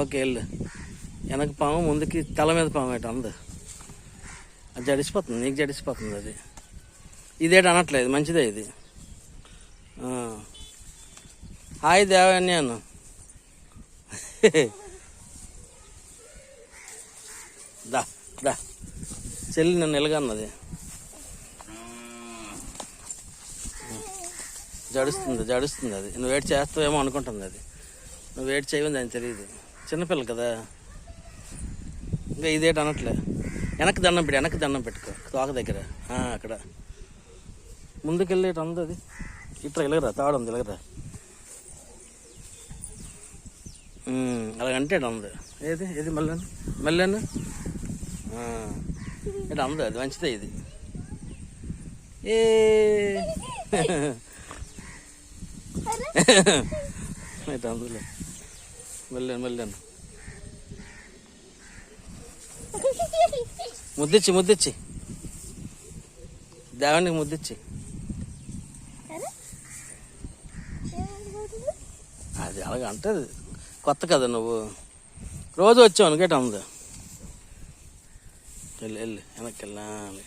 Okay వెళ్ళు. వెనక పాము ముందుకి తల మీద పాము ఏట అందు. అది జడిసిపోతుంది నీకు జడిసిపోతుంది అది. ఇదేటి అనట్లేదు మంచిదే ఇది. హాయ్ దేవన్యాను దా దా. చెల్లి నన్ను ఎలగన్నది. జడుస్తుంది జడుస్తుంది అది. నువ్వు వెయిట్ చేస్తావేమో అనుకుంటుంది అది. నువ్వు వెయిట్ చేయమని దానికి తెలియదు. చిన్నపిల్ల కదా. ఇంకా ఇదేటి అనట్లే. వెనక్కి దండం పెట్టి వెనక్కి దండం పెట్టుకో. తోక దగ్గర. అక్కడ. ముందుకెళ్ళేటి అంది అది. ఇట్లా ఇలాగరా తాడు ఉంది ఇలాగరా. అలాగంటే అంది ఏది ఏది మళ్ళీ మళ్ళీ ఇటు అంది అది మంచిదే ఇది. ఏ. ఇటు అందులో వెళ్ళాను వెళ్ళాను ముద్దిచ్చి ముద్దిచ్చి. దేవానికి ముద్దిచ్చి. అది అలాగ అంటే కొత్త కదా నువ్వు. రోజు వచ్చావు అనుకేట ఉంది. వెళ్ళి వెళ్ళి వెనక్కి వెళ్ళాలి.